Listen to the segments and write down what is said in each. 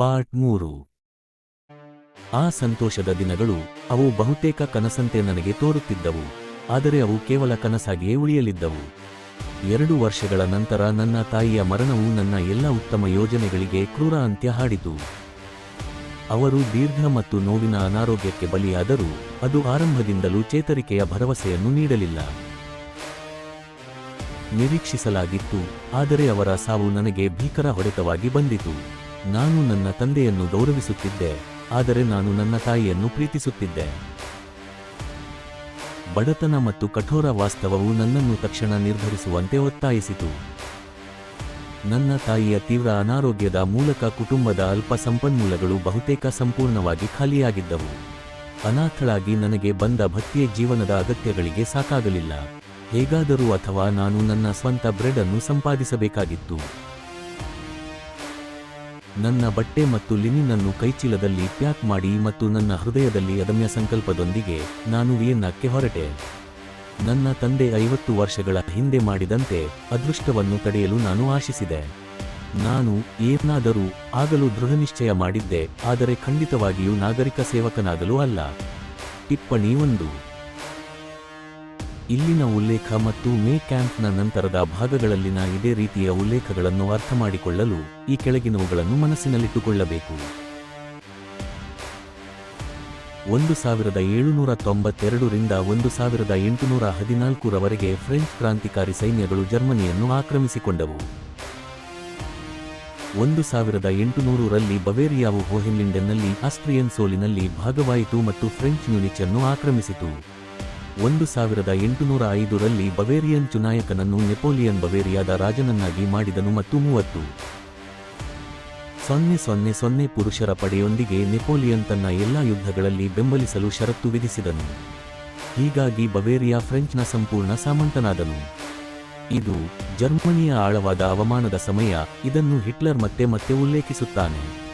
Part ಮೂರು. ಆ ಸಂತೋಷದ ದಿನಗಳು ಅವು ಬಹುತೇಕ ಕನಸಂತೆ ನನಗೆ ತೋರುತ್ತಿದ್ದವು, ಆದರೆ ಅವು ಕೇವಲ ಕನಸಾಗಿಯೇ ಉಳಿಯಲಿದ್ದವು. ಎರಡು ವರ್ಷಗಳ ನಂತರ ನನ್ನ ತಾಯಿಯ ಮರಣವು ನನ್ನ ಎಲ್ಲ ಉತ್ತಮ ಯೋಜನೆಗಳಿಗೆ ಕ್ರೂರ ಅಂತ್ಯ ಹಾಡಿತು. ಅವರು ದೀರ್ಘ ಮತ್ತು ನೋವಿನ ಅನಾರೋಗ್ಯಕ್ಕೆ ಬಲಿಯಾದರೂ ಅದು ಆರಂಭದಿಂದಲೂ ಚೇತರಿಕೆಯ ಭರವಸೆಯನ್ನು ನೀಡಲಿಲ್ಲ. ನಿರೀಕ್ಷಿಸಲಾಗಿತ್ತು, ಆದರೆ ಅವರ ಸಾವು ನನಗೆ ಭೀಕರ ಹೊಡೆತವಾಗಿ ಬಂದಿತು. ನಾನು ನನ್ನ ತಂದೆಯನ್ನು ಗೌರವಿಸುತ್ತಿದ್ದೆ, ಆದರೆ ನಾನು ನನ್ನ ತಾಯಿಯನ್ನು ಪ್ರೀತಿಸುತ್ತಿದ್ದೆ. ಬಡತನ ಮತ್ತು ಕಠೋರ ವಾಸ್ತವವು ನನ್ನನ್ನು ತಕ್ಷಣ ನಿರ್ಧರಿಸುವಂತೆ ಒತ್ತಾಯಿಸಿತು. ನನ್ನ ತಾಯಿಯ ತೀವ್ರ ಅನಾರೋಗ್ಯದ ಮೂಲಕ ಕುಟುಂಬದ ಅಲ್ಪ ಸಂಪನ್ಮೂಲಗಳು ಬಹುತೇಕ ಸಂಪೂರ್ಣವಾಗಿ ಖಾಲಿಯಾಗಿದ್ದವು. ಅನಾಥಳಾಗಿ ನನಗೆ ಬಂದ ಭಕ್ತಿಯ ಜೀವನದ ಅಗತ್ಯಗಳಿಗೆ ಸಾಕಾಗಲಿಲ್ಲ. ಹೇಗಾದರೂ ಅಥವಾ ನಾನು ನನ್ನ ಸ್ವಂತ ಬ್ರೆಡ್ ಅನ್ನು ಸಂಪಾದಿಸಬೇಕಾಗಿತ್ತು. ನನ್ನ ಬಟ್ಟೆ ಮತ್ತು ಲಿನಿನ್ ಅನ್ನು ಕೈಚೀಲದಲ್ಲಿ ಪ್ಯಾಕ್ ಮಾಡಿ ಮತ್ತು ನನ್ನ ಹೃದಯದಲ್ಲಿ ಅದಮ್ಯ ಸಂಕಲ್ಪದೊಂದಿಗೆ ನಾನು ವಿಯೆನ್ನಾಕ್ಕೆ ಹೊರಟೆ. ನನ್ನ ತಂದೆ ಐವತ್ತು ವರ್ಷಗಳ ಹಿಂದೆ ಮಾಡಿದಂತೆ ಅದೃಷ್ಟವನ್ನು ತಡೆಯಲು ನಾನು ಆಶಿಸಿದೆ. ನಾನು ಏನಾದರೂ ಆಗಲು ದೃಢನಿಶ್ಚಯ ಮಾಡಿದ್ದೆ, ಆದರೆ ಖಂಡಿತವಾಗಿಯೂ ನಾಗರಿಕ ಸೇವಕನಾಗಲು ಅಲ್ಲ. ಟಿಪ್ಪಣಿ ಒಂದು. ಇಲ್ಲಿನ ಉಲ್ಲೇಖ ಮತ್ತು ಮೇ ಕ್ಯಾಂಪ್ನ ನಂತರದ ಭಾಗಗಳಲ್ಲಿನ ಇದೇ ರೀತಿಯ ಉಲ್ಲೇಖಗಳನ್ನು ಅರ್ಥಮಾಡಿಕೊಳ್ಳಲು ಈ ಕೆಳಗಿನವುಗಳನ್ನು ಮನಸ್ಸಿನಲ್ಲಿಟ್ಟುಕೊಳ್ಳಬೇಕು. ಒಂದು ಸಾವಿರದ ಏಳುನೂರ ತೊಂಬತ್ತೆರಡರಿಂದ ಒಂದು ಸಾವಿರದ ಎಂಟುನೂರ ಹದಿನಾಲ್ಕರವರೆಗೆ ಫ್ರೆಂಚ್ ಕ್ರಾಂತಿಕಾರಿ ಸೈನ್ಯಗಳು ಜರ್ಮನಿಯನ್ನು ಆಕ್ರಮಿಸಿಕೊಂಡವು. ಒಂದು ಸಾವಿರದ ಎಂಟುನೂರರಲ್ಲಿ ಬವೇರಿಯಾವು ಹೋಹೆನ್ಲಿಂಡೆನ್ನಲ್ಲಿ ಆಸ್ಟ್ರಿಯನ್ ಸೋಲಿನಲ್ಲಿ ಭಾಗವಾಯಿತು ಮತ್ತು ಫ್ರೆಂಚ್ ಮ್ಯೂನಿಚ್ ಅನ್ನು ಆಕ್ರಮಿಸಿತು. ಒಂದು ಸಾವಿರದ ಎಂಟುನೂರ ಐದರಲ್ಲಿ ಬವೇರಿಯನ್ ಚುನಾಯಕನನ್ನು ನೆಪೋಲಿಯನ್ ಬವೇರಿಯಾದ ರಾಜನನ್ನಾಗಿ ಮಾಡಿದನು ಮತ್ತು ಮೂವತ್ತು. ಸೊನ್ನೆ ಸೊನ್ನೆ ಸೊನ್ನೆ ಪುರುಷರ ಪಡೆಯೊಂದಿಗೆ ನೆಪೋಲಿಯನ್ ತನ್ನ ಎಲ್ಲಾ ಯುದ್ಧಗಳಲ್ಲಿ ಬೆಂಬಲಿಸಲು ಷರತ್ತು ವಿಧಿಸಿದನು. ಹೀಗಾಗಿ ಬವೇರಿಯಾ ಫ್ರೆಂಚ್ನ ಸಂಪೂರ್ಣ ಸಾಮಂತನಾದನು. ಇದು ಜರ್ಮನಿಯ ಆಳವಾದ ಅವಮಾನದ ಸಮಯ, ಇದನ್ನು ಹಿಟ್ಲರ್ ಮತ್ತೆ ಮತ್ತೆ ಉಲ್ಲೇಖಿಸುತ್ತಾನೆ.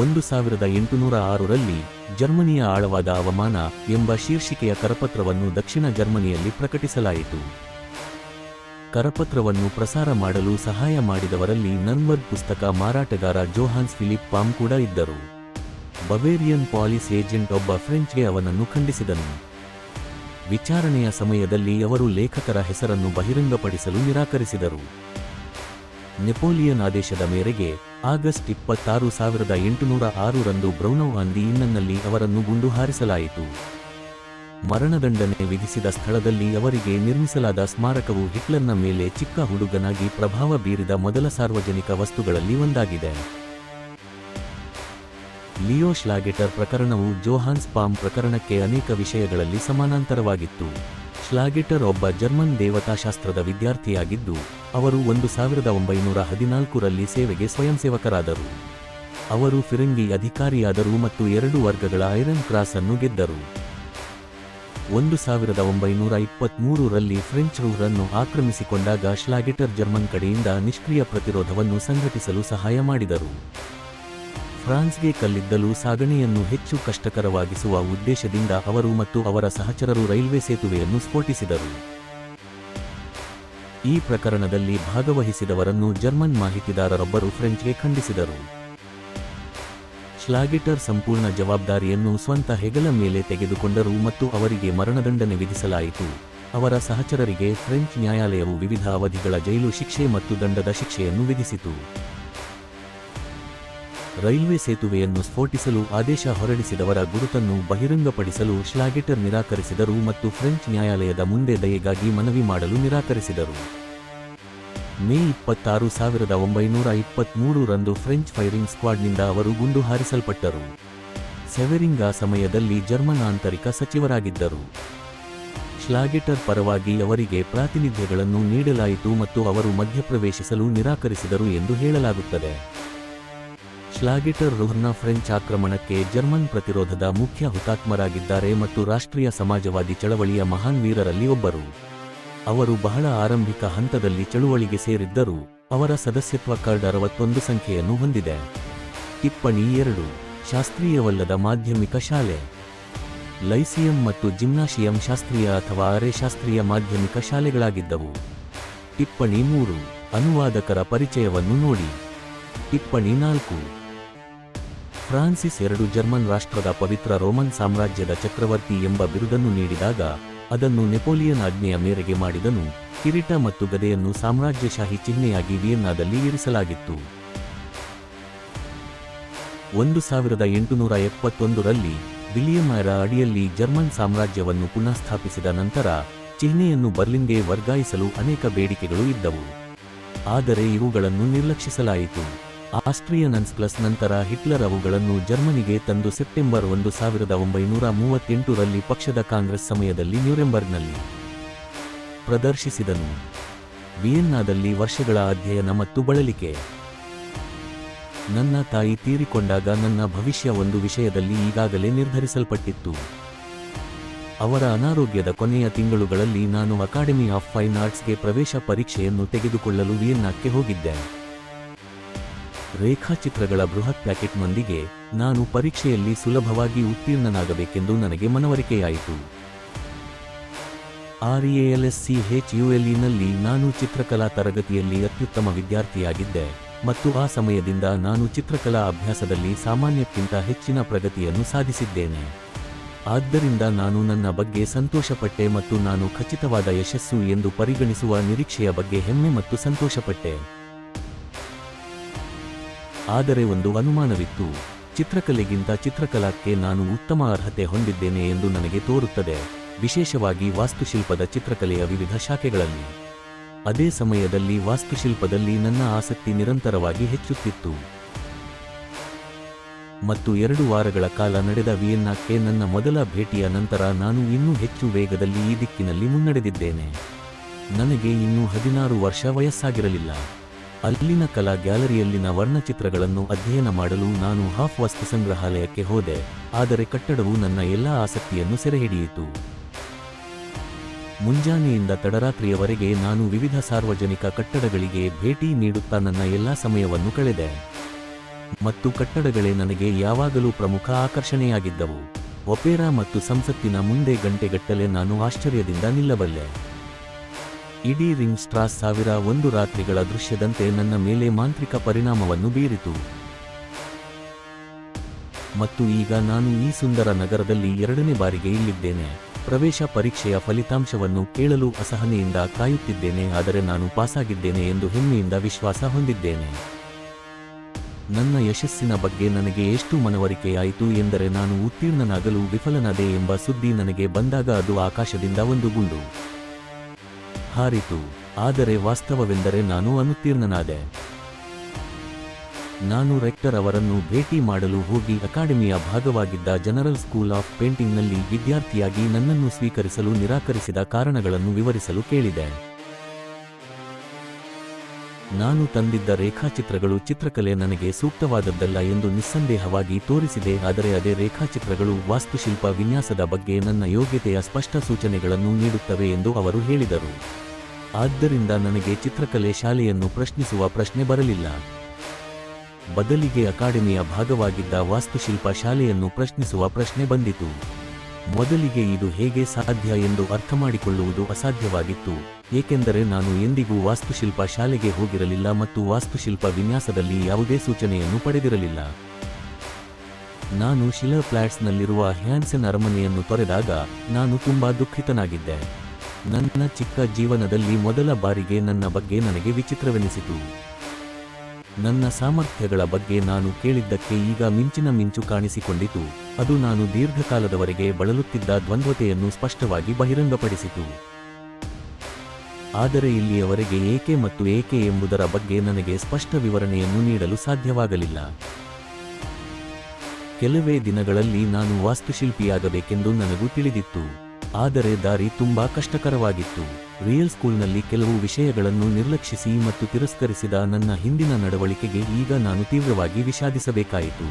ಒಂದು ಸಾವಿರದ ಎಂಟುನೂರ ಆರರಲ್ಲಿ ಜರ್ಮನಿಯ ಆಳವಾದ ಅವಮಾನ ಎಂಬ ಶೀರ್ಷಿಕೆಯ ಕರಪತ್ರವನ್ನು ದಕ್ಷಿಣ ಜರ್ಮನಿಯಲ್ಲಿ ಪ್ರಕಟಿಸಲಾಯಿತು. ಕರಪತ್ರವನ್ನು ಪ್ರಸಾರ ಮಾಡಲು ಸಹಾಯ ಮಾಡಿದವರಲ್ಲಿ ನನ್ವರ್ಗ್ ಪುಸ್ತಕ ಮಾರಾಟಗಾರ ಜೋಹಾನ್ಸ್ ಫಿಲಿಪ್ ಪಾಮ್ ಕೂಡ ಇದ್ದರು. ಬವೇರಿಯನ್ ಪಾಲಿಸ್ ಏಜೆಂಟ್ ಒಬ್ಬ ಫ್ರೆಂಚ್ಗೆ ಅವನನ್ನು ಖಂಡಿಸಿದನು. ವಿಚಾರಣೆಯ ಸಮಯದಲ್ಲಿ ಅವರು ಲೇಖಕರ ಹೆಸರನ್ನು ಬಹಿರಂಗಪಡಿಸಲು ನಿರಾಕರಿಸಿದರು. ನೆಪೋಲಿಯನ್ ಆದೇಶದ ಮೇರೆಗೆ ಆಗಸ್ಟ್ ಇಪ್ಪತ್ತಾರು ಸಾವಿರದ ಎಂಟುನೂರ ಆರರಂದು ಬ್ರೌನೌ ಅಂದಿ ಇನ್ನನ್ನಲ್ಲಿ ಅವರನ್ನು ಗುಂಡು ಹಾರಿಸಲಾಯಿತು. ಮರಣದಂಡನೆ ವಿಧಿಸಿದ ಸ್ಥಳದಲ್ಲಿ ಅವರಿಗೆ ನಿರ್ಮಿಸಲಾದ ಸ್ಮಾರಕವು ಹಿಟ್ಲರ್ನ ಮೇಲೆ ಚಿಕ್ಕ ಹುಡುಗನಾಗಿ ಪ್ರಭಾವ ಬೀರಿದ ಮೊದಲ ಸಾರ್ವಜನಿಕ ವಸ್ತುಗಳಲ್ಲಿ ಒಂದಾಗಿದೆ. ಲಿಯೋ ಶ್ಲಾಗೆಟರ್ ಪ್ರಕರಣವು ಜೋಹಾನ್ಸ್ ಪಾಮ್ ಪ್ರಕರಣಕ್ಕೆ ಅನೇಕ ವಿಷಯಗಳಲ್ಲಿ ಸಮಾನಾಂತರವಾಗಿತ್ತು. ಶ್ಲಾಗೆಟರ್ ಒಬ್ಬ ಜರ್ಮನ್ ದೇವತಾಶಾಸ್ತ್ರದ ವಿದ್ಯಾರ್ಥಿಯಾಗಿದ್ದು, ಅವರು ಒಂದು ಸಾವಿರದ ಒಂಬೈನೂರ ಹದಿನಾಲ್ಕರಲ್ಲಿ ಸೇವೆಗೆ ಸ್ವಯಂಸೇವಕರಾದರು. ಅವರು ಫಿರಂಗಿ ಅಧಿಕಾರಿಯಾದರು ಮತ್ತು ಎರಡು ವರ್ಗಗಳ ಐರನ್ ಕ್ರಾಸ್ ಅನ್ನು ಗೆದ್ದರು. ಒಂದು ಸಾವಿರದ ಒಂಬೈನೂರ ಇಪ್ಪತ್ಮೂರರಲ್ಲಿ ಫ್ರೆಂಚ್ ರೂರನ್ನು ಆಕ್ರಮಿಸಿಕೊಂಡಾಗ ಶ್ಲಾಗೆಟರ್ ಜರ್ಮನ್ ಕಡೆಯಿಂದ ನಿಷ್ಕ್ರಿಯ ಪ್ರತಿರೋಧವನ್ನು ಸಂಘಟಿಸಲು ಸಹಾಯ ಮಾಡಿದರು. ಫ್ರಾನ್ಸ್ಗೆ ಕಲ್ಲಿದ್ದಲು ಸಾಗಣೆಯನ್ನು ಹೆಚ್ಚು ಕಷ್ಟಕರವಾಗಿಸುವ ಉದ್ದೇಶದಿಂದ ಅವರು ಮತ್ತು ಅವರ ಸಹಚರರು ರೈಲ್ವೆ ಸೇತುವೆಯನ್ನು ಸ್ಫೋಟಿಸಿದರು. ಈ ಪ್ರಕರಣದಲ್ಲಿ ಭಾಗವಹಿಸಿದವರನ್ನು ಜರ್ಮನ್ ಮಾಹಿತಿದಾರರೊಬ್ಬರು ಫ್ರೆಂಚ್ಗೆ ಖಂಡಿಸಿದರು. ಶ್ಲಾಗಿಟರ್ ಸಂಪೂರ್ಣ ಜವಾಬ್ದಾರಿಯನ್ನು ಸ್ವಂತ ಹೆಗಲ ಮೇಲೆ ತೆಗೆದುಕೊಂಡರು ಮತ್ತು ಅವರಿಗೆ ಮರಣದಂಡನೆ ವಿಧಿಸಲಾಯಿತು. ಅವರ ಸಹಚರರಿಗೆ ಫ್ರೆಂಚ್ ನ್ಯಾಯಾಲಯವು ವಿವಿಧ ಅವಧಿಗಳ ಜೈಲು ಶಿಕ್ಷೆ ಮತ್ತು ದಂಡದ ಶಿಕ್ಷೆಯನ್ನು ವಿಧಿಸಿತು. ರೈಲ್ವೆ ಸೇತುವೆಯನ್ನು ಸ್ಫೋಟಿಸಲು ಆದೇಶ ಹೊರಡಿಸಿದವರ ಗುರುತನ್ನು ಬಹಿರಂಗಪಡಿಸಲು ಶ್ಲಾಗೆಟರ್ ನಿರಾಕರಿಸಿದರು ಮತ್ತು ಫ್ರೆಂಚ್ ನ್ಯಾಯಾಲಯದ ಮುಂದೆ ದಯೆಗಾಗಿ ಮನವಿ ಮಾಡಲು ನಿರಾಕರಿಸಿದರು. ಮೇ ಇಪ್ಪತ್ತಾರು ಸಾವಿರದ ಒಂಬೈನೂರ ಇಪ್ಪತ್ಮೂರರಂದು ಫ್ರೆಂಚ್ ಫೈರಿಂಗ್ ಸ್ಕ್ವಾಡ್ನಿಂದ ಅವರು ಗುಂಡು ಹಾರಿಸಲ್ಪಟ್ಟರು. ಸೆವೆರಿಂಗ್ ಆ ಸಮಯದಲ್ಲಿ ಜರ್ಮನ್ ಆಂತರಿಕ ಸಚಿವರಾಗಿದ್ದರು. ಶ್ಲಾಗೆಟರ್ ಪರವಾಗಿ ಅವರಿಗೆ ಪ್ರಾತಿನಿಧ್ಯಗಳನ್ನು ನೀಡಲಾಯಿತು ಮತ್ತು ಅವರು ಮಧ್ಯಪ್ರವೇಶಿಸಲು ನಿರಾಕರಿಸಿದರು ಎಂದು ಹೇಳಲಾಗುತ್ತದೆ. ಶ್ಲಾಗೆಟರ್ ರುಹ್ನ ಫ್ರೆಂಚ್ ಆಕ್ರಮಣಕ್ಕೆ ಜರ್ಮನ್ ಪ್ರತಿರೋಧದ ಮುಖ್ಯ ಹುತಾತ್ಮರಾಗಿದ್ದಾರೆ ಮತ್ತು ರಾಷ್ಟ್ರೀಯ ಸಮಾಜವಾದಿ ಚಳವಳಿಯ ಮಹಾನ್ ವೀರರಲ್ಲಿ ಒಬ್ಬರು. ಅವರು ಬಹಳ ಆರಂಭಿಕ ಹಂತದಲ್ಲಿ ಚಳುವಳಿಗೆ ಸೇರಿದ್ದರು, ಅವರ ಸದಸ್ಯತ್ವ ಕಾರ್ಡ್ ಅರವತ್ತೊಂದು ಸಂಖ್ಯೆಯನ್ನು ಹೊಂದಿದೆ. ಟಿಪ್ಪಣಿ ಎರಡು, ಶಾಸ್ತ್ರೀಯವಲ್ಲದ ಮಾಧ್ಯಮಿಕ ಶಾಲೆ. ಲೈಸಿಯಂ ಮತ್ತು ಜಿಮ್ನಾಶಿಯಂ ಶಾಸ್ತ್ರೀಯ ಅಥವಾ ಅರೆ ಶಾಸ್ತ್ರೀಯ ಮಾಧ್ಯಮಿಕ ಶಾಲೆಗಳಾಗಿದ್ದವು. ಟಿಪ್ಪಣಿ ಮೂರು, ಅನುವಾದಕರ ಪರಿಚಯವನ್ನು ನೋಡಿ. ಟಿಪ್ಪಣಿ ನಾಲ್ಕು ಫ್ರಾನ್ಸಿಸ್ ಎರಡು ಜರ್ಮನ್ ರಾಷ್ಟ್ರದ ಪವಿತ್ರ ರೋಮನ್ ಸಾಮ್ರಾಜ್ಯದ ಚಕ್ರವರ್ತಿ ಎಂಬ ಬಿರುದನ್ನು ನೀಡಿದಾಗ, ಅದನ್ನು ನೆಪೋಲಿಯನ್ ಆಜ್ಞೆಯ ಮೇರೆಗೆ ಮಾಡಿದನು. ಕಿರೀಟ ಮತ್ತು ಗದೆಯನ್ನು ಸಾಮ್ರಾಜ್ಯಶಾಹಿ ಚಿಹ್ನೆಯಾಗಿ ವಿಯೆನ್ನಾದಲ್ಲಿ ಇರಿಸಲಾಗಿತ್ತು. ಒಂದು ಸಾವಿರದ ಎಂಟುನೂರ ಎಪ್ಪತ್ತೊಂದರಲ್ಲಿ ವಿಲಿಯಮರ ಅಡಿಯಲ್ಲಿ ಜರ್ಮನ್ ಸಾಮ್ರಾಜ್ಯವನ್ನು ಪುನಃಸ್ಥಾಪಿಸಿದ ನಂತರ, ಚಿಹ್ನೆಯನ್ನು ಬರ್ಲಿನ್ಗೆ ವರ್ಗಾಯಿಸಲು ಅನೇಕ ಬೇಡಿಕೆಗಳು ಇದ್ದವು. ಆದರೆ ಇವುಗಳನ್ನು ನಿರ್ಲಕ್ಷಿಸಲಾಯಿತು. ಆಸ್ಟ್ರಿಯನ್ ಅನ್ಸ್ಪ್ಲಸ್ ನಂತರ ಹಿಟ್ಲರ್ ಅವುಗಳನ್ನು ಜರ್ಮನಿಗೆ ತಂದು ಸೆಪ್ಟೆಂಬರ್ ಒಂದು ಸಾವಿರದ ಒಂಬೈನೂರ ಮೂವತ್ತೆಂಟರಲ್ಲಿ ಪಕ್ಷದ ಕಾಂಗ್ರೆಸ್ ಸಮಯದಲ್ಲಿ ನ್ಯೂರೆಂಬರ್ಗ್ನಲ್ಲಿ ಪ್ರದರ್ಶಿಸಿದನು. ವಿಯೆನ್ನಾದಲ್ಲಿ ವರ್ಷಗಳ ಅಧ್ಯಯನ ಮತ್ತು ಬಳಲಿಕೆ. ನನ್ನ ತಾಯಿ ತೀರಿಕೊಂಡಾಗ ನನ್ನ ಭವಿಷ್ಯ ಒಂದು ವಿಷಯದಲ್ಲಿ ಈಗಾಗಲೇ ನಿರ್ಧರಿಸಲ್ಪಟ್ಟಿತ್ತು. ಅವರ ಅನಾರೋಗ್ಯದ ಕೊನೆಯ ತಿಂಗಳುಗಳಲ್ಲಿ ನಾನು ಅಕಾಡೆಮಿ ಆಫ್ ಫೈನ್ ಆರ್ಟ್ಸ್ಗೆ ಪ್ರವೇಶ ಪರೀಕ್ಷೆಯನ್ನು ತೆಗೆದುಕೊಳ್ಳಲು ವಿಯೆನ್ನಾಕ್ಕೆ ಹೋಗಿದ್ದೆ. ರೇಖಾಚಿತ್ರಗಳ ಬೃಹತ್ ಪ್ಯಾಕೆಟ್ನೊಂದಿಗೆ ನಾನು ಪರೀಕ್ಷೆಯಲ್ಲಿ ಸುಲಭವಾಗಿ ಉತ್ತೀರ್ಣನಾಗಬೇಕೆಂದು ನನಗೆ ಮನವರಿಕೆಯಾಯಿತು. ಆರ್ಇಎಲ್ಎಸ್ಸಿಎಚ್ಯುಎಲ್ಇನಲ್ಲಿ ನಾನು ಚಿತ್ರಕಲಾ ತರಗತಿಯಲ್ಲಿ ಅತ್ಯುತ್ತಮ ವಿದ್ಯಾರ್ಥಿಯಾಗಿದ್ದೆ ಮತ್ತು ಆ ಸಮಯದಿಂದ ನಾನು ಚಿತ್ರಕಲಾ ಅಭ್ಯಾಸದಲ್ಲಿ ಸಾಮಾನ್ಯಕ್ಕಿಂತ ಹೆಚ್ಚಿನ ಪ್ರಗತಿಯನ್ನು ಸಾಧಿಸಿದ್ದೇನೆ. ಆದ್ದರಿಂದ ನಾನು ನನ್ನ ಬಗ್ಗೆ ಸಂತೋಷಪಟ್ಟೆ ಮತ್ತು ನಾನು ಖಚಿತವಾದ ಯಶಸ್ಸು ಎಂದು ಪರಿಗಣಿಸುವ ನಿರೀಕ್ಷೆಯ ಬಗ್ಗೆ ಹೆಮ್ಮೆ ಮತ್ತು ಸಂತೋಷಪಟ್ಟೆ. ಆದರೆ ಒಂದು ಅನುಮಾನವಿತ್ತು. ಚಿತ್ರಕಲೆಗಿಂತ ಚಿತ್ರಕಲಾಕ್ಕೆ ನಾನು ಉತ್ತಮ ಅರ್ಹತೆ ಹೊಂದಿದ್ದೇನೆ ಎಂದು ನನಗೆ ತೋರುತ್ತದೆ. ವಿಶೇಷವಾಗಿ ವಾಸ್ತುಶಿಲ್ಪದ ಚಿತ್ರಕಲೆಯ ವಿವಿಧ ಶಾಖೆಗಳಲ್ಲಿ. ಅದೇ ಸಮಯದಲ್ಲಿ ವಾಸ್ತುಶಿಲ್ಪದಲ್ಲಿ ನನ್ನ ಆಸಕ್ತಿ ನಿರಂತರವಾಗಿ ಹೆಚ್ಚುತ್ತಿತ್ತು. ಮತ್ತು ಎರಡು ವಾರಗಳ ಕಾಲ ನಡೆದ ವಿಯೆನ್ನಾಕ್ಕೆ ನನ್ನ ಮೊದಲ ಭೇಟಿಯ ನಂತರ ನಾನು ಇನ್ನೂ ಹೆಚ್ಚು ವೇಗದಲ್ಲಿ ಈ ದಿಕ್ಕಿನಲ್ಲಿ ಮುನ್ನಡೆದಿದ್ದೇನೆ. ನನಗೆ ಇನ್ನೂ ಹದಿನಾರು ವರ್ಷ ವಯಸ್ಸಾಗಿರಲಿಲ್ಲ. ಅಲ್ಲಿನ ಕಲಾ ಗ್ಯಾಲರಿಯಲ್ಲಿನ ವರ್ಣಚಿತ್ರಗಳನ್ನು ಅಧ್ಯಯನ ಮಾಡಲು ನಾನು ಹಾಫ್ ವಸ್ತು ಸಂಗ್ರಹಾಲಯಕ್ಕೆ ಹೋದೆ, ಆದರೆ ಕಟ್ಟಡವು ನನ್ನ ಎಲ್ಲಾ ಆಸಕ್ತಿಯನ್ನು ಸೆರೆಹಿಡಿಯಿತು. ಮುಂಜಾನೆಯಿಂದ ತಡರಾತ್ರಿಯವರೆಗೆ ನಾನು ವಿವಿಧ ಸಾರ್ವಜನಿಕ ಕಟ್ಟಡಗಳಿಗೆ ಭೇಟಿ ನೀಡುತ್ತಾ ನನ್ನ ಎಲ್ಲಾ ಸಮಯವನ್ನು ಕಳೆದೆ. ಮತ್ತು ಕಟ್ಟಡಗಳೇ ನನಗೆ ಯಾವಾಗಲೂ ಪ್ರಮುಖ ಆಕರ್ಷಣೆಯಾಗಿದ್ದವು. ಒಪೇರಾ ಮತ್ತು ಸಂಸತ್ತಿನ ಮುಂದೆ ಗಂಟೆಗಟ್ಟಲೆ ನಾನು ಆಶ್ಚರ್ಯದಿಂದ ನಿಲ್ಲಬಲ್ಲೆ. ಇಡೀ ರಿಂಗ್ ಸ್ಟ್ರಾಸ್ ಸಾವಿರ ಒಂದು ರಾತ್ರಿಗಳ ದೃಶ್ಯದಂತೆ ನನ್ನ ಮೇಲೆ ಮಾಂತ್ರಿಕ ಪರಿಣಾಮವನ್ನು ಬೀರಿತು. ಮತ್ತು ಈಗ ನಾನು ಈ ಸುಂದರ ನಗರದಲ್ಲಿ ಎರಡನೇ ಬಾರಿಗೆ ಇಲ್ಲಿದ್ದೇನೆ. ಪ್ರವೇಶ ಪರೀಕ್ಷೆಯ ಫಲಿತಾಂಶವನ್ನು ಕೇಳಲು ಅಸಹನೆಯಿಂದ ಕಾಯುತ್ತಿದ್ದೇನೆ, ಆದರೆ ನಾನು ಪಾಸಾಗಿದ್ದೇನೆ ಎಂದು ಹೆಮ್ಮೆಯಿಂದ ವಿಶ್ವಾಸ ಹೊಂದಿದ್ದೇನೆ. ನನ್ನ ಯಶಸ್ಸಿನ ಬಗ್ಗೆ ನನಗೆ ಎಷ್ಟು ಮನವರಿಕೆಯಾಯಿತು ಎಂದರೆ ನಾನು ಉತ್ತೀರ್ಣನಾಗಲು ವಿಫಲನಾದೆ ಎಂಬ ಸುದ್ದಿ ನನಗೆ ಬಂದಾಗ ಅದು ಆಕಾಶದಿಂದ ಒಂದು ಗುಂಡು. ಹಾರಿತು, ಆದರೆ ವಾಸ್ತವವೆಂದರೆ ನಾನು ಅನುತ್ತೀರ್ಣನಾದೆ. ನಾನು ರೆಕ್ಟರ್ ಅವರನ್ನು ಭೇಟಿ ಮಾಡಲು ಹೋಗಿ ಅಕಾಡೆಮಿಯ ಭಾಗವಾಗಿದ್ದ ಜನರಲ್ ಸ್ಕೂಲ್ ಆಫ್ ಪೇಂಟಿಂಗ್ನಲ್ಲಿ ವಿದ್ಯಾರ್ಥಿಯಾಗಿ ನನ್ನನ್ನು ಸ್ವೀಕರಿಸಲು ನಿರಾಕರಿಸಿದ ಕಾರಣಗಳನ್ನು ವಿವರಿಸಲು ಕೇಳಿದೆ. ನಾನು ತಂದಿದ್ದ ರೇಖಾಚಿತ್ರಗಳು ಚಿತ್ರಕಲೆ ನನಗೆ ಸೂಕ್ತವಾದದ್ದಲ್ಲ ಎಂದು ನಿಸ್ಸಂದೇಹವಾಗಿ ತೋರಿಸಿದೆ, ಆದರೆ ಅದೇ ರೇಖಾಚಿತ್ರಗಳು ವಾಸ್ತುಶಿಲ್ಪ ವಿನ್ಯಾಸದ ಬಗ್ಗೆ ನನ್ನ ಯೋಗ್ಯತೆಯ ಸ್ಪಷ್ಟ ಸೂಚನೆಗಳನ್ನು ನೀಡುತ್ತವೆ ಎಂದು ಅವರು ಹೇಳಿದರು. ಆದ್ದರಿಂದ ನನಗೆ ಚಿತ್ರಕಲೆ ಶಾಲೆಯನ್ನು ಪ್ರಶ್ನಿಸುವ ಪ್ರಶ್ನೆ ಬರಲಿಲ್ಲ. ಬದಲಿಗೆ ಅಕಾಡೆಮಿಯ ಭಾಗವಾಗಿದ್ದ ವಾಸ್ತುಶಿಲ್ಪ ಶಾಲೆಯನ್ನು ಪ್ರಶ್ನಿಸುವ ಪ್ರಶ್ನೆ ಬಂದಿತು. ಮೊದಲಿಗೆ ಇದು ಹೇಗೆ ಸಾಧ್ಯ ಎಂದು ಅರ್ಥಮಾಡಿಕೊಳ್ಳುವುದು ಅಸಾಧ್ಯವಾಗಿತ್ತು. ಏಕೆಂದರೆ ನಾನು ಎಂದಿಗೂ ವಾಸ್ತುಶಿಲ್ಪ ಶಾಲೆಗೆ ಹೋಗಿರಲಿಲ್ಲ ಮತ್ತು ವಾಸ್ತುಶಿಲ್ಪ ವಿನ್ಯಾಸದಲ್ಲಿ ಯಾವುದೇ ಸೂಚನೆಯನ್ನು ಪಡೆದಿರಲಿಲ್ಲ. ನಾನು ಶಿಲಾ ಫ್ಲಾಟ್ಸ್ನಲ್ಲಿರುವ ಹ್ಯಾನ್ಸನ್ ಅರಮನೆಯನ್ನು ತೊರೆದಾಗ ನಾನು ತುಂಬಾ ದುಃಖಿತನಾಗಿದ್ದೆ. ನನ್ನ ಚಿಕ್ಕ ಜೀವನದಲ್ಲಿ ಮೊದಲ ಬಾರಿಗೆ ನನ್ನ ಬಗ್ಗೆ ನನಗೆ ವಿಚಿತ್ರವೆನಿಸಿತು. ನನ್ನ ಸಾಮರ್ಥ್ಯಗಳ ಬಗ್ಗೆ ನಾನು ಕೇಳಿದ್ದಕ್ಕೆ ಈಗ ಮಿಂಚಿನ ಮಿಂಚು ಕಾಣಿಸಿಕೊಂಡಿತು. ಅದು ನಾನು ದೀರ್ಘಕಾಲದವರೆಗೆ ಬಳಲುತ್ತಿದ್ದ ದ್ವಂದ್ವತೆಯನ್ನು ಸ್ಪಷ್ಟವಾಗಿ ಬಹಿರಂಗಪಡಿಸಿತು. ಆದರೆ ಇಲ್ಲಿಯವರೆಗೆ ಏಕೆ ಮತ್ತು ಏಕೆ ಎಂಬುದರ ಬಗ್ಗೆ ನನಗೆ ಸ್ಪಷ್ಟ ವಿವರಣೆಯನ್ನು ನೀಡಲು ಸಾಧ್ಯವಾಗಲಿಲ್ಲ. ಕೆಲವೇ ದಿನಗಳಲ್ಲಿ ನಾನು ವಾಸ್ತುಶಿಲ್ಪಿಯಾಗಬೇಕೆಂದು ನನಗೂ ತಿಳಿದಿತ್ತು. ಆದರೆ ದಾರಿ ತುಂಬಾ ಕಷ್ಟಕರವಾಗಿತ್ತು. ರಿಯಲ್ ಸ್ಕೂಲ್ನಲ್ಲಿ ಕೆಲವು ವಿಷಯಗಳನ್ನು ನಿರ್ಲಕ್ಷಿಸಿ ಮತ್ತು ತಿರಸ್ಕರಿಸಿದ ನನ್ನ ಹಿಂದಿನ ನಡವಳಿಕೆಗೆ ಈಗ ನಾನು ತೀವ್ರವಾಗಿ ವಿಷಾದಿಸಬೇಕಾಯಿತು.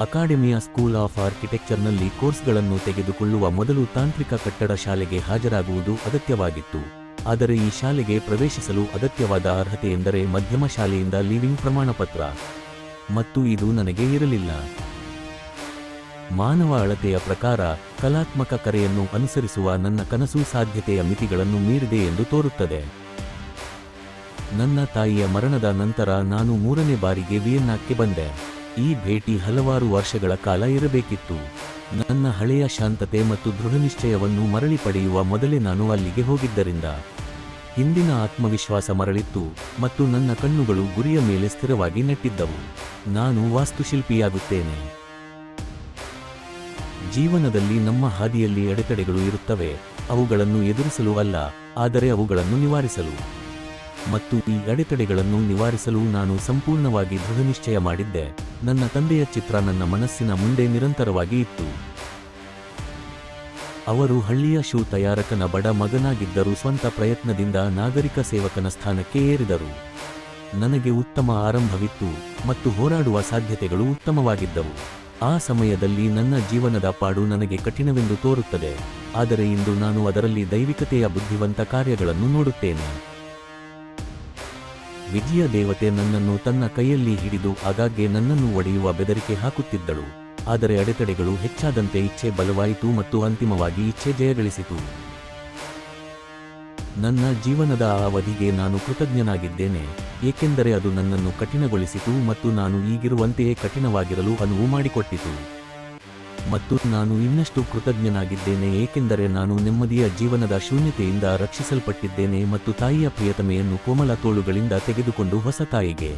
ಅಕಾಡೆಮಿಯ ಸ್ಕೂಲ್ ಆಫ್ ಆರ್ಕಿಟೆಕ್ಚರ್ನಲ್ಲಿ ಕೋರ್ಸ್ಗಳನ್ನು ತೆಗೆದುಕೊಳ್ಳುವ ಮೊದಲು ತಾಂತ್ರಿಕ ಕಟ್ಟಡ ಶಾಲೆಗೆ ಹಾಜರಾಗುವುದು ಅಗತ್ಯವಾಗಿತ್ತು. ಆದರೆ ಈ ಶಾಲೆಗೆ ಪ್ರವೇಶಿಸಲು ಅಗತ್ಯವಾದ ಅರ್ಹತೆ ಎಂದರೆ ಮಧ್ಯಮ ಶಾಲೆಯಿಂದ ಲೀವಿಂಗ್ ಪ್ರಮಾಣಪತ್ರ. ಮತ್ತು ಇದು ನನಗೆ ಇರಲಿಲ್ಲ. ಮಾನವ ಅಳತೆಯ ಪ್ರಕಾರ ಕಲಾತ್ಮಕ ಕರೆಯನ್ನು ಅನುಸರಿಸುವ ನನ್ನ ಕನಸು ಸಾಧ್ಯತೆಯ ಮಿತಿಗಳನ್ನು ಮೀರಿದೆ ಎಂದು ತೋರುತ್ತದೆ. ನನ್ನ ತಾಯಿಯ ಮರಣದ ನಂತರ ನಾನು ಮೂರನೇ ಬಾರಿಗೆ ವಿಯೆನ್ನಾಕ್ಕೆ ಬಂದೆ. ಈ ಭೇಟಿ ಹಲವಾರು ವರ್ಷಗಳ ಕಾಲ ಇರಬೇಕಿತ್ತು. ನನ್ನ ಹಳೆಯ ಶಾಂತತೆ ಮತ್ತು ದೃಢನಿಶ್ಚಯವನ್ನು ಮರಳಿ ಪಡೆಯುವ ಮೊದಲೇ ನಾನು ಅಲ್ಲಿಗೆ ಹೋಗಿದ್ದರಿಂದ. ಹಿಂದಿನ ಆತ್ಮವಿಶ್ವಾಸ ಮರಳಿತ್ತು ಮತ್ತು ನನ್ನ ಕಣ್ಣುಗಳು ಗುರಿಯ ಮೇಲೆ ಸ್ಥಿರವಾಗಿ ನೆಟ್ಟಿದ್ದವು. ನಾನು ವಾಸ್ತುಶಿಲ್ಪಿಯಾಗುತ್ತೇನೆ. ಜೀವನದಲ್ಲಿ ನಮ್ಮ ಹಾದಿಯಲ್ಲಿ ಅಡೆತಡೆಗಳು ಇರುತ್ತವೆ, ಅವುಗಳನ್ನು ಎದುರಿಸಲು ಅಲ್ಲ, ಆದರೆ ಅವುಗಳನ್ನು ನಿವಾರಿಸಲು. ಮತ್ತು ಈ ಅಡೆತಡೆಗಳನ್ನು ನಿವಾರಿಸಲು ನಾನು ಸಂಪೂರ್ಣವಾಗಿ ದೃಢನಿಶ್ಚಯ ಮಾಡಿದ್ದೆ, ನನ್ನ ತಂದೆಯ ಚಿತ್ರ ನನ್ನ ಮನಸ್ಸಿನ ಮುಂದೆ ನಿರಂತರವಾಗಿ ಇತ್ತು. ಅವರು ಹಳ್ಳಿಯ ಶೂ ತಯಾರಕನ ಬಡ ಮಗನಾಗಿದ್ದರೂ ಸ್ವಂತ ಪ್ರಯತ್ನದಿಂದ ನಾಗರಿಕ ಸೇವಕನ ಸ್ಥಾನಕ್ಕೆ ಏರಿದರು. ನನಗೆ ಉತ್ತಮ ಆರಂಭವಿತ್ತು ಮತ್ತು ಹೋರಾಡುವ ಸಾಧ್ಯತೆಗಳು ಉತ್ತಮವಾಗಿದ್ದವು. ಆ ಸಮಯದಲ್ಲಿ ನನ್ನ ಜೀವನದ ಪಾಡು ನನಗೆ ಕಠಿಣವೆಂದು ತೋರುತ್ತದೆ. ಆದರೆ ಇಂದು ನಾನು ಅದರಲ್ಲಿ ದೈವಿಕತೆಯ ಬುದ್ಧಿವಂತ ಕಾರ್ಯಗಳನ್ನು ನೋಡುತ್ತೇನೆ. ವಿಜಯ ದೇವತೆ ನನ್ನನ್ನು ತನ್ನ ಕೈಯಲ್ಲಿ ಹಿಡಿದು ಆಗಾಗ್ಗೆ ನನ್ನನ್ನು ಒಡೆಯುವ ಬೆದರಿಕೆ ಹಾಕುತ್ತಿದ್ದಳು. ಆದರೆ ಅಡೆತಡೆಗಳು ಹೆಚ್ಚಾದಂತೆ ಇಚ್ಛೆ ಬಲವಾಯಿತು ಮತ್ತು ಅಂತಿಮವಾಗಿ ಇಚ್ಛೆ ಜಯಗಳಿಸಿತು. ನನ್ನ ಜೀವನದ ಆ ಅವಧಿಗೆ ನಾನು ಕೃತಜ್ಞನಾಗಿದ್ದೇನೆ, ಏಕೆಂದರೆ ಅದು ನನ್ನನ್ನು ಕಠಿಣಗೊಳಿಸಿತು ಮತ್ತು ನಾನು ಈಗಿರುವಂತೆಯೇ ಕಠಿಣವಾಗಿರಲು ಅನುವು ಮಾಡಿಕೊಟ್ಟಿತು. ಮತ್ತು ನಾನು ಇನ್ನಷ್ಟು ಕೃತಜ್ಞನಾಗಿದ್ದೇನೆ, ಏಕೆಂದರೆ ನಾನು ನೆಮ್ಮದಿಯ ಜೀವನದ ಶೂನ್ಯತೆಯಿಂದ ರಕ್ಷಿಸಲ್ಪಟ್ಟಿದ್ದೇನೆ ಮತ್ತು ತಾಯಿಯ ಪ್ರಿಯತಮೆಯನ್ನು ಕೋಮಲ ತೋಳುಗಳಿಂದ ತೆಗೆದುಕೊಂಡು ಹೊಸ ತಾಯಿಗೆ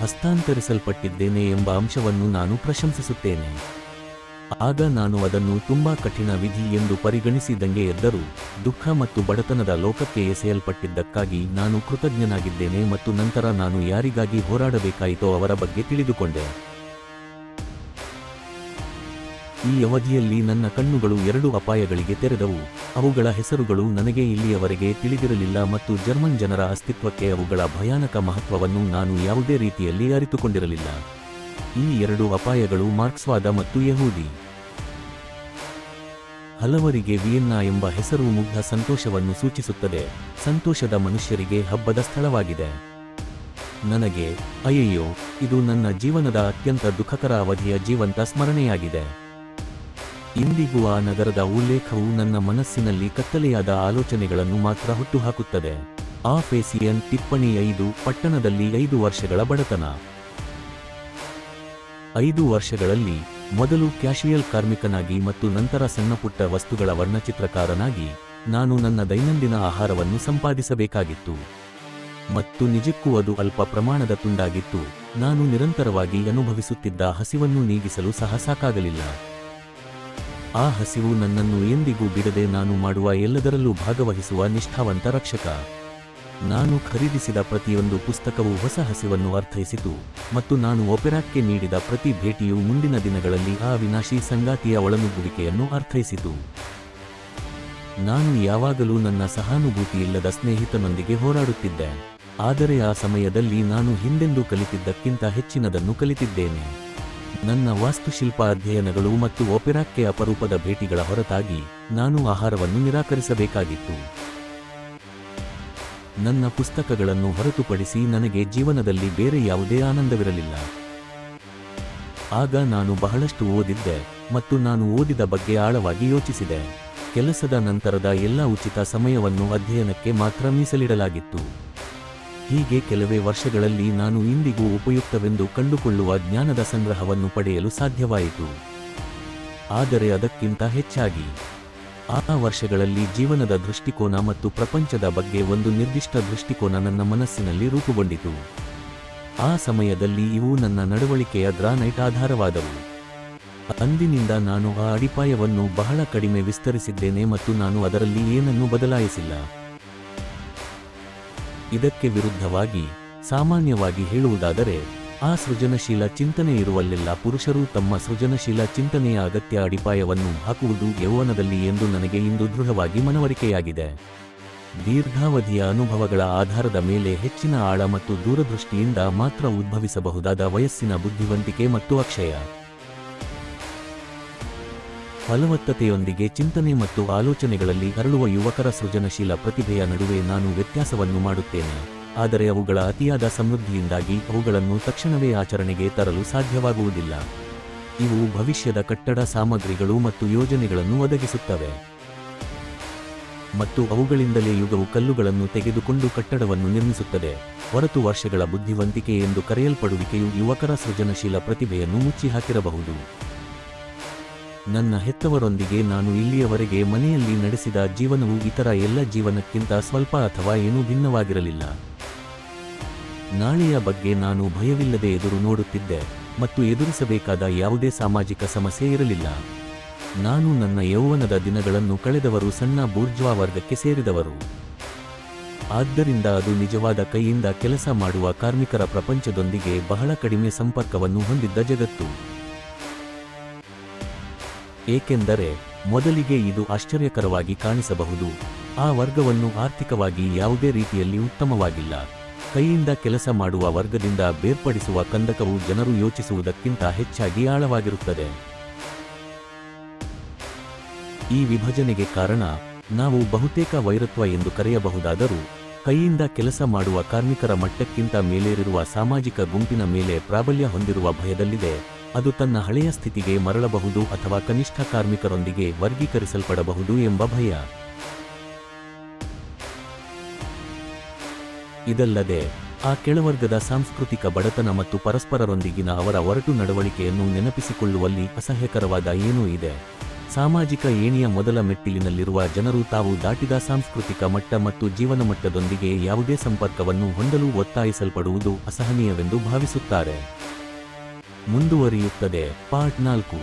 ಹಸ್ತಾಂತರಿಸಲ್ಪಟ್ಟಿದ್ದೇನೆ ಎಂಬ ಅಂಶವನ್ನು ನಾನು ಪ್ರಶಂಸಿಸುತ್ತೇನೆ. ಆಗ ನಾನು ಅದನ್ನು ತುಂಬಾ ಕಠಿಣ ವಿಧಿ ಎಂದು ಪರಿಗಣಿಸಿದಂಗೆ ಎದ್ದರೂ, ದುಃಖ ಮತ್ತು ಬಡತನದ ಲೋಕಕ್ಕೆ ಎಸೆಯಲ್ಪಟ್ಟಿದ್ದಕ್ಕಾಗಿ ನಾನು ಕೃತಜ್ಞನಾಗಿದ್ದೇನೆ ಮತ್ತು ನಂತರ ನಾನು ಯಾರಿಗಾಗಿ ಹೋರಾಡಬೇಕಾಯಿತೋ ಅವರ ಬಗ್ಗೆ ತಿಳಿದುಕೊಂಡೆ. ಈ ಅವಧಿಯಲ್ಲಿ ನನ್ನ ಕಣ್ಣುಗಳು ಎರಡು ಅಪಾಯಗಳಿಗೆ ತೆರೆದವು. ಅವುಗಳ ಹೆಸರುಗಳು ನನಗೆ ಇಲ್ಲಿಯವರೆಗೆ ತಿಳಿದಿರಲಿಲ್ಲ ಮತ್ತು ಜರ್ಮನ್ ಜನರ ಅಸ್ತಿತ್ವಕ್ಕೆ ಅವುಗಳ ಭಯಾನಕ ಮಹತ್ವವನ್ನು ನಾನು ಯಾವುದೇ ರೀತಿಯಲ್ಲಿ ಅರಿತುಕೊಂಡಿರಲಿಲ್ಲ. ಈ ಎರಡು ಅಪಾಯಗಳು ಮಾರ್ಕ್ಸ್ವಾದ ಮತ್ತು ಯಹೂದಿ. ಹಲವರಿಗೆ ವಿಯೆನ್ನಾ ಎಂಬ ಹೆಸರು ಮುಗ್ಧ ಸಂತೋಷವನ್ನು ಸೂಚಿಸುತ್ತದೆ. ಸಂತೋಷದ ಮನುಷ್ಯರಿಗೆ ಹಬ್ಬದ ಸ್ಥಳವಾಗಿದೆ. ನನಗೆ, ಅಯ್ಯಯ್ಯೋ, ಇದು ನನ್ನ ಜೀವನದ ಅತ್ಯಂತ ದುಃಖಕರ ಅವಧಿಯ ಜೀವಂತ ಸ್ಮರಣೆಯಾಗಿದೆ. ಇಂದಿಗೂ ಆ ನಗರದ ಉಲ್ಲೇಖವು ನನ್ನ ಮನಸ್ಸಿನಲ್ಲಿ ಕತ್ತಲೆಯಾದ ಆಲೋಚನೆಗಳನ್ನು ಮಾತ್ರ ಹುಟ್ಟುಹಾಕುತ್ತದೆ. ಆ ಫೇಸಿಯನ್ ಟಿಪ್ಪಣಿ ಐದು, ಪಟ್ಟಣದಲ್ಲಿ ಐದು ವರ್ಷಗಳ ಬಡತನ. ಐದು ವರ್ಷಗಳಲ್ಲಿ ಮೊದಲು ಕ್ಯಾಶುಯಲ್ ಕಾರ್ಮಿಕನಾಗಿ ಮತ್ತು ನಂತರ ಸಣ್ಣಪುಟ್ಟ ವಸ್ತುಗಳ ವರ್ಣಚಿತ್ರಕಾರನಾಗಿ ನಾನು ನನ್ನ ದೈನಂದಿನ ಆಹಾರವನ್ನು ಸಂಪಾದಿಸಬೇಕಾಗಿತ್ತು. ಮತ್ತು ನಿಜಕ್ಕೂ ಅದು ಅಲ್ಪ ಪ್ರಮಾಣದ ತುಂಡಾಗಿತ್ತು. ನಾನು ನಿರಂತರವಾಗಿ ಅನುಭವಿಸುತ್ತಿದ್ದ ಹಸಿವನ್ನು ನೀಗಿಸಲು ಸಹ ಸಾಕಾಗಲಿಲ್ಲ. ಆ ಹಸಿವು ನನ್ನನ್ನು ಎಂದಿಗೂ ಬಿಡದೆ ನಾನು ಮಾಡುವ ಎಲ್ಲದರಲ್ಲೂ ಭಾಗವಹಿಸುವ ನಿಷ್ಠಾವಂತ ರಕ್ಷಕ. ನಾನು ಖರೀದಿಸಿದ ಪ್ರತಿಯೊಂದು ಪುಸ್ತಕವು ಹೊಸ ಹಸಿವನ್ನು ಅರ್ಥೈಸಿತು ಮತ್ತು ನಾನು ಒಪೆರಾಕ್ಕೆ ನೀಡಿದ ಪ್ರತಿ ಭೇಟಿಯು ಮುಂದಿನ ದಿನಗಳಲ್ಲಿ ಆ ವಿನಾಶಿ ಸಂಗಾತಿಯ ಒಳನುಗ್ಗುವಿಕೆಯನ್ನು ಅರ್ಥೈಸಿತು. ನಾನು ಯಾವಾಗಲೂ ನನ್ನ ಸಹಾನುಭೂತಿಯಿಲ್ಲದ ಸ್ನೇಹಿತನೊಂದಿಗೆ ಹೋರಾಡುತ್ತಿದ್ದೆ, ಆದರೆ ಆ ಸಮಯದಲ್ಲಿ ನಾನು ಹಿಂದೆಂದೂ ಕಲಿತಿದ್ದಕ್ಕಿಂತ ಹೆಚ್ಚಿನದನ್ನು ಕಲಿತಿದ್ದೇನೆ. ನನ್ನ ವಾಸ್ತುಶಿಲ್ಪ ಅಧ್ಯಯನಗಳು ಮತ್ತು ಒಪೆರಾಕ್ಕೆ ಅಪರೂಪದ ಭೇಟಿಗಳ ಹೊರತಾಗಿ ನಾನು ಆಹಾರವನ್ನು ನಿರಾಕರಿಸಬೇಕಾಗಿತ್ತು. ನನ್ನ ಪುಸ್ತಕಗಳನ್ನು ಹೊರತುಪಡಿಸಿ ನನಗೆ ಜೀವನದಲ್ಲಿ ಬೇರೆ ಯಾವುದೇ ಆನಂದವಿರಲಿಲ್ಲ. ಆಗ ನಾನು ಬಹಳಷ್ಟು ಓದಿದ್ದೆ ಮತ್ತು ನಾನು ಓದಿದ ಬಗ್ಗೆ ಆಳವಾಗಿ ಯೋಚಿಸಿದೆ. ಕೆಲಸದ ನಂತರದ ಎಲ್ಲ ಉಚಿತ ಸಮಯವನ್ನು ಅಧ್ಯಯನಕ್ಕೆ ಮಾತ್ರ ಮೀಸಲಿಡಲಾಗಿತ್ತು. ಹೀಗೆ ಕೆಲವೇ ವರ್ಷಗಳಲ್ಲಿ ನಾನು ಇಂದಿಗೂ ಉಪಯುಕ್ತವೆಂದು ಕಂಡುಕೊಳ್ಳುವ ಜ್ಞಾನದ ಸಂಗ್ರಹವನ್ನು ಪಡೆಯಲು ಸಾಧ್ಯವಾಯಿತು. ಆದರೆ ಅದಕ್ಕಿಂತ ಹೆಚ್ಚಾಗಿ ಆ ವರ್ಷಗಳಲ್ಲಿ ಜೀವನದ ದೃಷ್ಟಿಕೋನ ಮತ್ತು ಪ್ರಪಂಚದ ಬಗ್ಗೆ ಒಂದು ನಿರ್ದಿಷ್ಟ ದೃಷ್ಟಿಕೋನ ನನ್ನ ಮನಸ್ಸಿನಲ್ಲಿ ರೂಪುಗೊಂಡಿತು. ಆ ಸಮಯದಲ್ಲಿ ಇವು ನನ್ನ ನಡವಳಿಕೆಯ ಗ್ರಾನೈಟ್ ಆಧಾರವಾದವು. ಅಂದಿನಿಂದ ನಾನು ಆ ಅಡಿಪಾಯವನ್ನು ಬಹಳ ಕಡಿಮೆ ವಿಸ್ತರಿಸಿದ್ದೇನೆ ಮತ್ತು ನಾನು ಅದರಲ್ಲಿ ಏನನ್ನೂ ಬದಲಾಯಿಸಿಲ್ಲ. ಇದಕ್ಕೆ ವಿರುದ್ಧವಾಗಿ, ಸಾಮಾನ್ಯವಾಗಿ ಹೇಳುವುದಾದರೆ ಆ ಸೃಜನಶೀಲ ಚಿಂತನೆ ಇರುವಲ್ಲೆಲ್ಲ ಪುರುಷರು ತಮ್ಮ ಸೃಜನಶೀಲ ಚಿಂತನೆಯ ಅಗತ್ಯ ಅಡಿಪಾಯವನ್ನು ಹಾಕುವುದು ಯೌವನದಲ್ಲಿ ಎಂದು ನನಗೆ ಇಂದು ದೃಢವಾಗಿ ಮನವರಿಕೆಯಾಗಿದೆ. ದೀರ್ಘಾವಧಿಯ ಅನುಭವಗಳ ಆಧಾರದ ಮೇಲೆ ಹೆಚ್ಚಿನ ಆಳ ಮತ್ತು ದೂರದೃಷ್ಟಿಯಿಂದ ಮಾತ್ರ ಉದ್ಭವಿಸಬಹುದಾದ ವಯಸ್ಸಿನ ಬುದ್ಧಿವಂತಿಕೆ ಮತ್ತು ಅಕ್ಷಯ. ಫಲವತ್ತತೆಯೊಂದಿಗೆ ಚಿಂತನೆ ಮತ್ತು ಆಲೋಚನೆಗಳಲ್ಲಿ ಹರಳುವ ಯುವಕರ ಸೃಜನಶೀಲ ಪ್ರತಿಭೆಯ ನಡುವೆ ನಾನು ವ್ಯತ್ಯಾಸವನ್ನು ಮಾಡುತ್ತೇನೆ. ಆದರೆ ಅವುಗಳ ಅತಿಯಾದ ಸಮೃದ್ಧಿಯಿಂದಾಗಿ ಅವುಗಳನ್ನು ತಕ್ಷಣವೇ ಆಚರಣೆಗೆ ತರಲು ಸಾಧ್ಯವಾಗುವುದಿಲ್ಲ. ಇವು ಭವಿಷ್ಯದ ಕಟ್ಟಡ ಸಾಮಗ್ರಿಗಳು ಮತ್ತು ಯೋಜನೆಗಳನ್ನು ಒದಗಿಸುತ್ತವೆ. ಮತ್ತು ಅವುಗಳಿಂದಲೇ ಯುಗವು ಕಲ್ಲುಗಳನ್ನು ತೆಗೆದುಕೊಂಡು ಕಟ್ಟಡವನ್ನು ನಿರ್ಮಿಸುತ್ತದೆ. ಹೊರತು ವರ್ಷಗಳ ಬುದ್ಧಿವಂತಿಕೆ ಎಂದು ಕರೆಯಲ್ಪಡುವಿಕೆಯು ಯುವಕರ ಸೃಜನಶೀಲ ಪ್ರತಿಭೆಯನ್ನು ಮುಚ್ಚಿಹಾಕಿರಬಹುದು. ನನ್ನ ಹೆತ್ತವರೊಂದಿಗೆ ನಾನು ಇಲ್ಲಿಯವರೆಗೆ ಮನೆಯಲ್ಲಿ ನಡೆಸಿದ ಜೀವನವು ಇತರ ಎಲ್ಲ ಜೀವನಕ್ಕಿಂತ ಸ್ವಲ್ಪ ಅಥವಾ ಏನೂ ಭಿನ್ನವಾಗಿರಲಿಲ್ಲ. ನಾಳೆಯ ಬಗ್ಗೆ ನಾನು ಭಯವಿಲ್ಲದೆ ಎದುರು ನೋಡುತ್ತಿದ್ದೆ ಮತ್ತು ಎದುರಿಸಬೇಕಾದ ಯಾವುದೇ ಸಾಮಾಜಿಕ ಸಮಸ್ಯೆ ಇರಲಿಲ್ಲ. ನಾನು ನನ್ನ ಯೌವನದ ದಿನಗಳನ್ನು ಕಳೆದವರು ಸಣ್ಣ ಬೂರ್ಜ್ವಾ ವರ್ಗಕ್ಕೆ ಸೇರಿದವರು. ಆದ್ದರಿಂದ ಅದು ನಿಜವಾದ ಕೈಯಿಂದ ಕೆಲಸ ಮಾಡುವ ಕಾರ್ಮಿಕರ ಪ್ರಪಂಚದೊಂದಿಗೆ ಬಹಳ ಕಡಿಮೆ ಸಂಪರ್ಕವನ್ನು ಹೊಂದಿದ್ದ ಜಗತ್ತು. ಏಕೆಂದರೆ, ಮೊದಲಿಗೆ ಇದು ಆಶ್ಚರ್ಯಕರವಾಗಿ ಕಾಣಿಸಬಹುದು. ಆ ವರ್ಗವನ್ನು ಆರ್ಥಿಕವಾಗಿ ಯಾವುದೇ ರೀತಿಯಲ್ಲಿ ಉತ್ತಮವಾಗಿಲ್ಲ. ಕೈಯಿಂದ ಕೆಲಸ ಮಾಡುವ ವರ್ಗದಿಂದ ಬೇರ್ಪಡಿಸುವ ಕಂದಕವು ಜನರು ಯೋಚಿಸುವುದಕ್ಕಿಂತ ಹೆಚ್ಚಾಗಿ ಆಳವಾಗಿರುತ್ತದೆ. ಈ ವಿಭಜನೆಗೆ ಕಾರಣ ನಾವು ಬಹುತೇಕ ವೈರತ್ವ ಎಂದು ಕರೆಯಬಹುದಾದರೂ ಕೈಯಿಂದ ಕೆಲಸ ಮಾಡುವ ಕಾರ್ಮಿಕರ ಮಟ್ಟಕ್ಕಿಂತ ಮೇಲೇರಿರುವ ಸಾಮಾಜಿಕ ಗುಂಪಿನ ಮೇಲೆ ಪ್ರಾಬಲ್ಯ ಹೊಂದಿರುವ ಭಯದಲ್ಲಿದೆ. ಅದು ತನ್ನ ಹಳೆಯ ಸ್ಥಿತಿಗೆ ಮರಳಬಹುದು ಅಥವಾ ಕನಿಷ್ಠ ಕಾರ್ಮಿಕರೊಂದಿಗೆ ವರ್ಗೀಕರಿಸಲ್ಪಡಬಹುದು ಎಂಬ ಭಯ. ಇದಲ್ಲದೆ, ಆ ಕೆಳವರ್ಗದ ಸಾಂಸ್ಕೃತಿಕ ಬಡತನ ಮತ್ತು ಪರಸ್ಪರರೊಂದಿಗಿನ ಅವರ ಒರಟು ನಡವಳಿಕೆಯನ್ನು ನೆನಪಿಸಿಕೊಳ್ಳುವಲ್ಲಿ ಅಸಹ್ಯಕರವಾದ ಏನೂ ಇದೆ. ಸಾಮಾಜಿಕ ಏಣಿಯ ಮೊದಲ ಮೆಟ್ಟಿಲಿನಲ್ಲಿರುವ ಜನರು ತಾವು ದಾಟಿದ ಸಾಂಸ್ಕೃತಿಕ ಮಟ್ಟ ಮತ್ತು ಜೀವನ ಮಟ್ಟದೊಂದಿಗೆ ಯಾವುದೇ ಸಂಪರ್ಕವನ್ನು ಹೊಂದಲು ಒತ್ತಾಯಿಸಲ್ಪಡುವುದು ಅಸಹನೀಯವೆಂದು ಭಾವಿಸುತ್ತಾರೆ. ಮುಂದುವರಿಯುತ್ತದೆ. ಪಾರ್ಟ್ ನಾಲ್ಕು.